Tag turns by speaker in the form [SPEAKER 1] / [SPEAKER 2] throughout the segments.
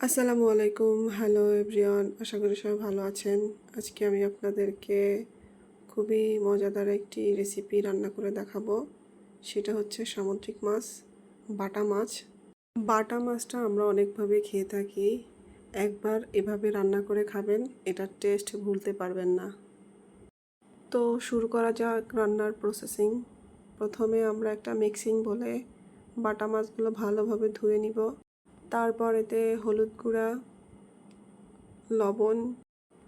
[SPEAKER 1] আসসালামু আলাইকুম। Hello everyone আশা করি সবাই ভালো আছেন। আজকে আমি আপনাদেরকে খুবই মজাদার একটি রেসিপি রান্না করে দেখাবো। সেটা হচ্ছে সামুদ্রিক মাছ, বাটা মাছ। বাটা মাছটা আমরা অনেকভাবে খেয়ে থাকি। একবার এভাবে রান্না করে খাবেন, এটার টেস্ট ভুলতে পারবেন না। তো শুরু করা যাক রান্নার প্রসেসিং প্রথমে আমরা একটা মিক্সিং বলে বাটা মাছগুলো ভালোভাবে ধুয়ে নিব। তারপর এতে হলুদ গুঁড়া, লবণ,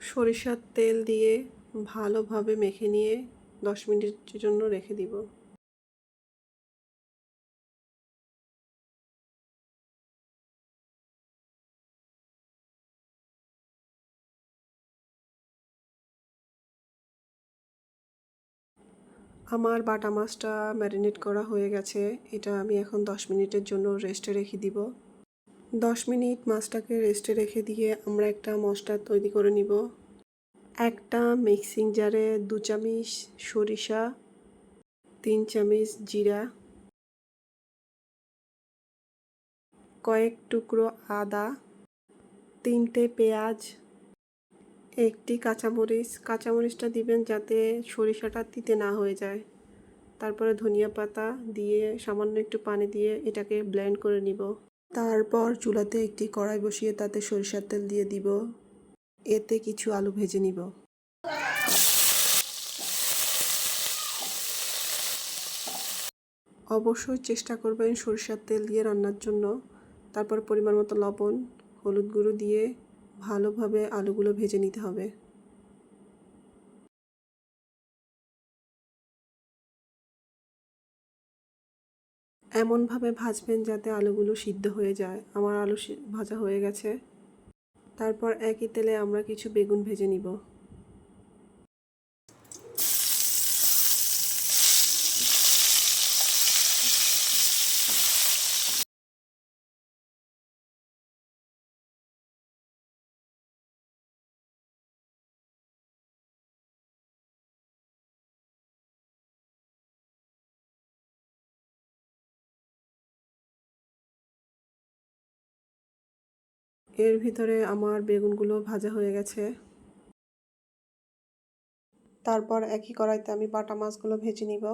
[SPEAKER 1] সরিষার তেল দিয়ে ভালোভাবে মেখে নিয়ে দশ মিনিটের জন্য রেখে দিব। আমার বাটা মাছটা ম্যারিনেট করা হয়ে গেছে। এটা আমি এখন দশ মিনিটের জন্য রেস্টে রেখে দিব। দশ মিনিট মাছটাকে রেস্টে রেখে দিয়ে আমরা একটা মশলা তৈরি করে নিব। একটা মিক্সিং জারে দু চামচ সরিষা, তিন চামচ জিরা, কয়েক টুকরো আদা, তিনটে পেঁয়াজ, একটি কাঁচামরিচ। কাঁচামরিচটা দিবেন যাতে সরিষাটা তিতে না হয়ে যায়। তারপরে ধনিয়া পাতা দিয়ে সামান্য একটু পানি দিয়ে এটাকে ব্লেন্ড করে নিব। তারপর চুলাতে একটি কড়াই বসিয়ে তাতে সরিষার তেল দিয়ে দিব। এতে কিছু আলু ভেজে নিব। অবশ্যই চেষ্টা করবেন সরিষার তেল দিয়ে রান্নার জন্য। তারপর পরিমাণ মতো লবণ, হলুদ গুঁড়ো দিয়ে ভালোভাবে আলুগুলো ভেজে নিতে হবে। এমনভাবে ভাজবেন যাতে আলুগুলো সিদ্ধ হয়ে যায়। আমার আলু ভাজা হয়ে গেছে। তারপর একই তেলে আমরা কিছু বেগুন ভেজে নিব। এর ভিতরে আমার বেগুনগুলো ভাজা হয়ে গেছে। তারপর একই কড়াইতে আমি বাটা মাছগুলো ভেজে নিব।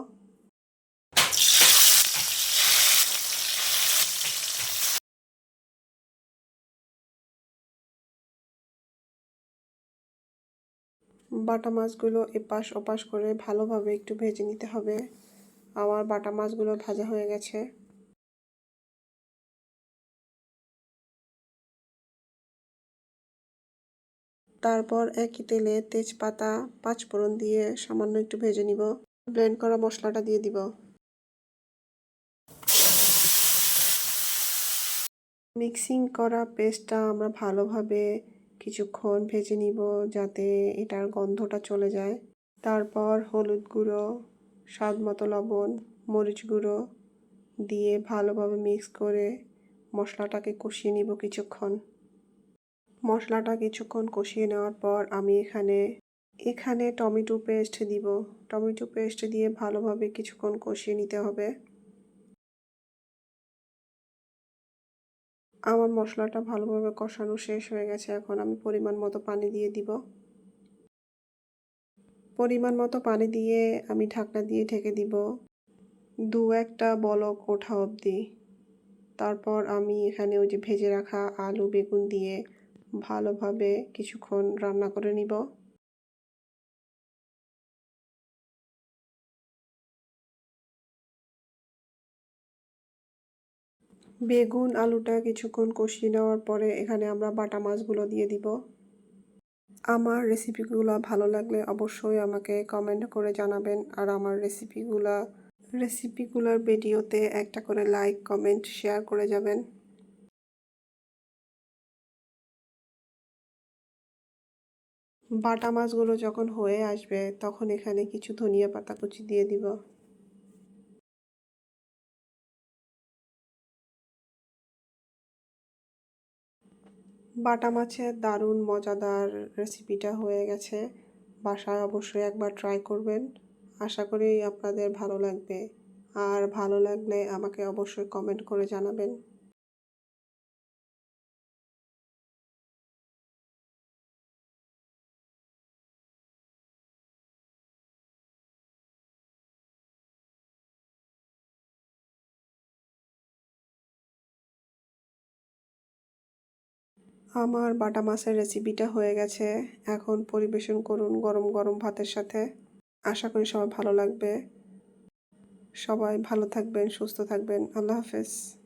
[SPEAKER 1] বাটা মাছগুলো এপাশ ওপাশ করে ভালোভাবে একটু ভেজে নিতে হবে। আমার বাটা মাছগুলো ভাজা হয়ে গেছে। তারপর একই তেলে তেজপাতা, পাঁচফোড়ন দিয়ে সামান্য একটু ভেজে নিব। ব্লেন্ড করা মশলাটা দিয়ে দিব। মিক্সিং করা পেস্টটা আমরা ভালোভাবে কিছুক্ষণ ভেজে নিব যাতে এটার গন্ধটা চলে যায়। তারপর হলুদ গুঁড়ো, স্বাদ মতো লবণ, মরিচ গুঁড়ো দিয়ে ভালোভাবে মিক্স করে মশলাটাকে কষিয়ে নিব কিছুক্ষণ। মশলাটা কিছুক্ষণ কষিয়ে নেওয়ার পর আমি এখানে এখানে টমেটো পেস্ট দিব। টমেটো পেস্ট দিয়ে ভালোভাবে কিছুক্ষণ কষিয়ে নিতে হবে। আমার মশলাটা ভালোভাবে কষানো শেষ হয়ে গেছে। এখন আমি পরিমাণ মতো পানি দিয়ে দিব। পরিমাণ মতো পানি দিয়ে আমি ঢাকনা দিয়ে ঢেকে দিব দু একটা বলক ওঠা অবধি। তারপর আমি এখানে ওই যে ভেজে রাখা আলু, বেগুন দিয়ে ভালোভাবে কিছুক্ষণ রান্না করে নিব। বেগুন আলুটা কিছুক্ষণ কষিয়ে নেওয়ার পরে এখানে আমরা বাটা মাছগুলো দিয়ে দিব। আমার রেসিপিগুলো ভালো লাগলে অবশ্যই আমাকে কমেন্ট করে জানাবেন। আর আমার রেসিপিগুলো, রেসিপিগুলোর ভিডিওতে একটা করে লাইক, কমেন্ট, শেয়ার করে যাবেন। বাটা মাছগুলো যখন হয়ে আসবে, তখন এখানে কিছু ধনিয়া পাতা কুচি দিয়ে দিব। বাটা মাছের দারুণ, মজাদার রেসিপিটা হয়ে গেছে। বাসায় অবশ্যই একবার ট্রাই করবেন। আশা করি আপনাদের ভালো লাগবে। আর ভালো লাগলে আমাকে অবশ্যই কমেন্ট করে জানাবেন। আমার বাটা মাছের রেসিপিটা হয়ে গেছে। এখন পরিবেশন করুন গরম গরম ভাতের সাথে। আশা করি সবাই ভালো লাগবে। সবাই ভালো থাকবেন, সুস্থ থাকবেন। আল্লাহ হাফেজ।